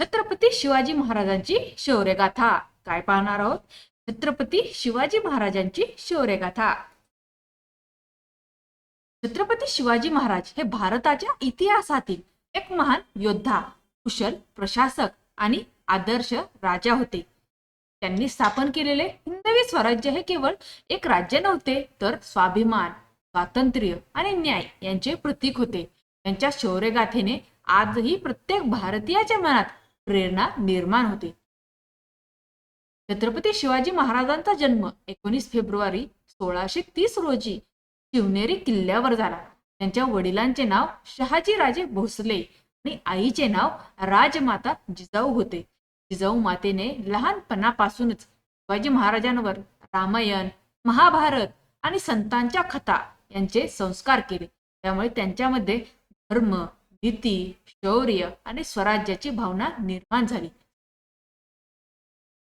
छत्रपती शिवाजी महाराजांची शौर्यगाथा. काय पाहणार आहोत? छत्रपती शिवाजी महाराजांची शौर्यगाथा. छत्रपती शिवाजी महाराज हे भारताच्या इतिहासातील एक महान योद्धा कुशल प्रशासक आणि आदर्श राजा होते. त्यांनी स्थापन केलेले हिंदवी स्वराज्य हे केवळ एक राज्य नव्हते तर स्वाभिमान स्वातंत्र्य आणि न्याय यांचे प्रतीक होते. त्यांच्या शौर्यगाथेने आजही प्रत्येक भारतीयाच्या मनात प्रेरणा निर्माण होते. छत्रपती शिवाजी महाराजांचा जन्म एकोणीस फेब्रुवारी सोळाशे तीस रोजी शिवनेरी किल्ल्यावर झाला. त्यांच्या वडिलांचे नाव शहाजी राजे भोसले आणि आईचे नाव राजमाता जिजाऊ होते. जिजाऊ मातेने लहानपणापासूनच शिवाजी महाराजांवर रामायण महाभारत आणि संतांच्या कथा यांचे संस्कार केले. त्यामुळे त्यांच्यामध्ये धर्म भीती शौर्य आणि स्वराज्याची भावना निर्माण झाली.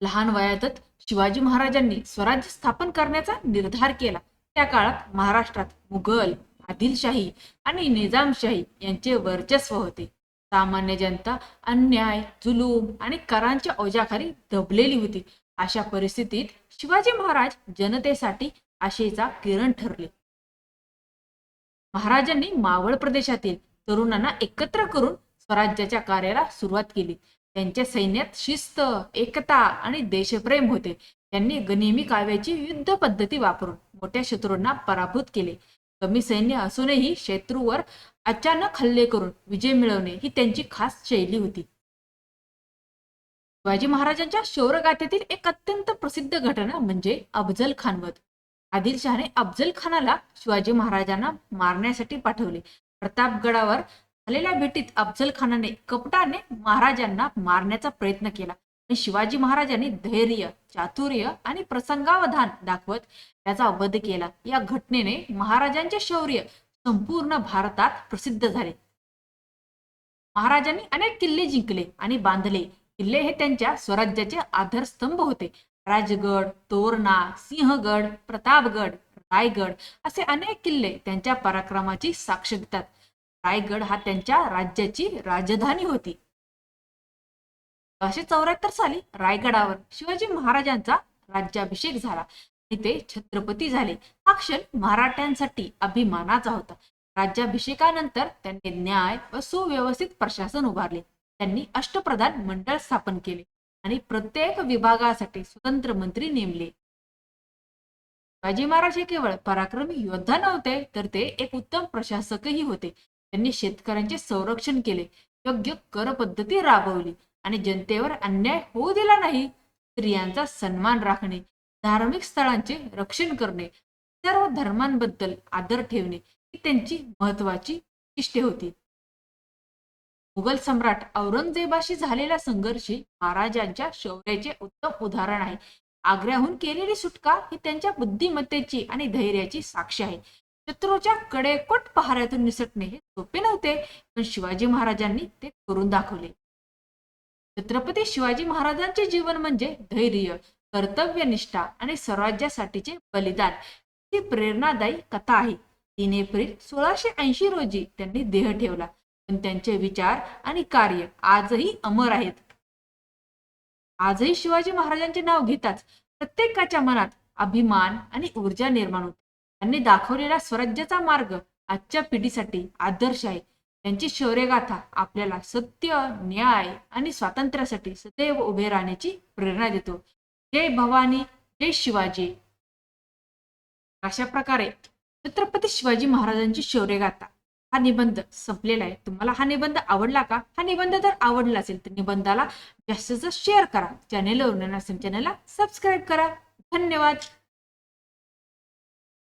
लहान वयातच शिवाजी महाराजांनी स्वराज्य स्थापन करण्याचा निर्धार केला. त्या काळात महाराष्ट्रात मुघल आदिलशाही आणि निजामशाही यांचे वर्चस्व होते. सामान्य जनता अन्याय जुलूम आणि करांच्या ओझ्याखाली दबलेली होती. अशा परिस्थितीत शिवाजी महाराज जनतेसाठी आशेचा किरण ठरले. महाराजांनी मावळ प्रदेशातील तरुणांना एकत्र करून स्वराज्याच्या कार्याला सुरुवात केली. त्यांच्या सैन्यात शिस्त एकता आणि देशप्रेम होते. त्यांनी गनिमी काव्याची युद्ध पद्धती वापरून मोठ्या शत्रूंना पराभूत केले. कमी सैन्य असूनही शत्रूवर अचानक हल्ले करून विजय मिळवणे ही त्यांची खास शैली होती. शिवाजी महाराजांच्या शौरगाथेतील एक अत्यंत प्रसिद्ध घटना म्हणजे अफजल खानवध. आदिलशहाने अफजल खानाला शिवाजी महाराजांना मारण्यासाठी पाठवले. प्रतापगडावर झालेल्या भेटीत अफजल खानाने कपटाने महाराजांना मारण्याचा प्रयत्न केला. आणि शिवाजी महाराजांनी धैर्य चातुर्य आणि प्रसंगावधान दाखवत त्याचा वध केला. या घटनेने महाराजांचे शौर्य संपूर्ण भारतात प्रसिद्ध झाले. महाराजांनी अनेक किल्ले जिंकले आणि बांधले. किल्ले हे त्यांच्या स्वराज्याचे आधारस्तंभ होते. राजगड तोरणा सिंहगड प्रतापगड रायगड असे अनेक किल्ले त्यांच्या पराक्रमाची साक्ष देतात. रायगड हा त्यांच्या राज्याची राजधानी होती. सोळाशे चौऱ्याहत्तर साली रायगडावर शिवाजी महाराजांचा राज्याभिषेक झाला. आणि ते छत्रपती झाले. हा क्षण मराठ्यांसाठी अभिमानाचा होता. राज्याभिषेकानंतर त्यांनी न्याय व सुव्यवस्थित प्रशासन उभारले. त्यांनी अष्टप्रधान मंडळ स्थापन केले आणि प्रत्येक विभागासाठी स्वतंत्र मंत्री नेमले. शिवाजी महाराज हे केवळ पराक्रमी योद्धा नव्हते तर ते एक उत्तम प्रशासकही होते. त्यांनी शेतकऱ्यांचे संरक्षण केले योग्य कर पद्धती राबवली आणि जनतेवर अन्याय होऊ दिला नाही. स्त्रियांचा सन्मान राखणे धार्मिक स्थळांचे रक्षण करणे सर्व धर्मांबद्दल आदर ठेवणे ही त्यांची महत्वाची शिष्टे होती. मुघल सम्राट औरंगजेबाशी झालेला संघर्ष महाराजांच्या शौर्याचे उत्तम उदाहरण आहे. आग्र्याहून केलेली सुटका ही त्यांच्या बुद्धिमत्तेची आणि धैर्याची साक्ष आहे. शत्रूच्या कडेकोट पहाऱ्यातून निसटणे हे सोपे नव्हते पण शिवाजी महाराजांनी ते करून दाखवले. छत्रपती शिवाजी महाराजांचे जीवन म्हणजे धैर्य कर्तव्यनिष्ठा आणि स्वराज्यासाठीचे बलिदान ही प्रेरणादायी कथा आहे. तीन एप्रिल सोळाशे ऐंशी रोजी त्यांनी देह ठेवला पण त्यांचे विचार आणि कार्य आजही अमर आहेत. आजही शिवाजी महाराजांचे नाव घेताच प्रत्येकाच्या मनात अभिमान आणि ऊर्जा निर्माण होते. त्यांनी दाखवलेला स्वराज्याचा मार्ग आजच्या पिढीसाठी आदर्श आहे. त्यांची शौर्यगाथा आपल्याला सत्य न्याय आणि स्वातंत्र्यासाठी सदैव उभे राहण्याची प्रेरणा देतो. जय भवानी जय शिवाजी. अशा प्रकारे छत्रपती शिवाजी महाराजांची शौर्यगाथा हा निबंध संपलेला आहे. तुम्हाला हा निबंध आवडला का? हा निबंध जर आवडला असेल तर निबंधाला जास्तीत जास्त शेअर करा. चॅनेलवर नसेल चॅनेलला सबस्क्राईब करा. धन्यवाद.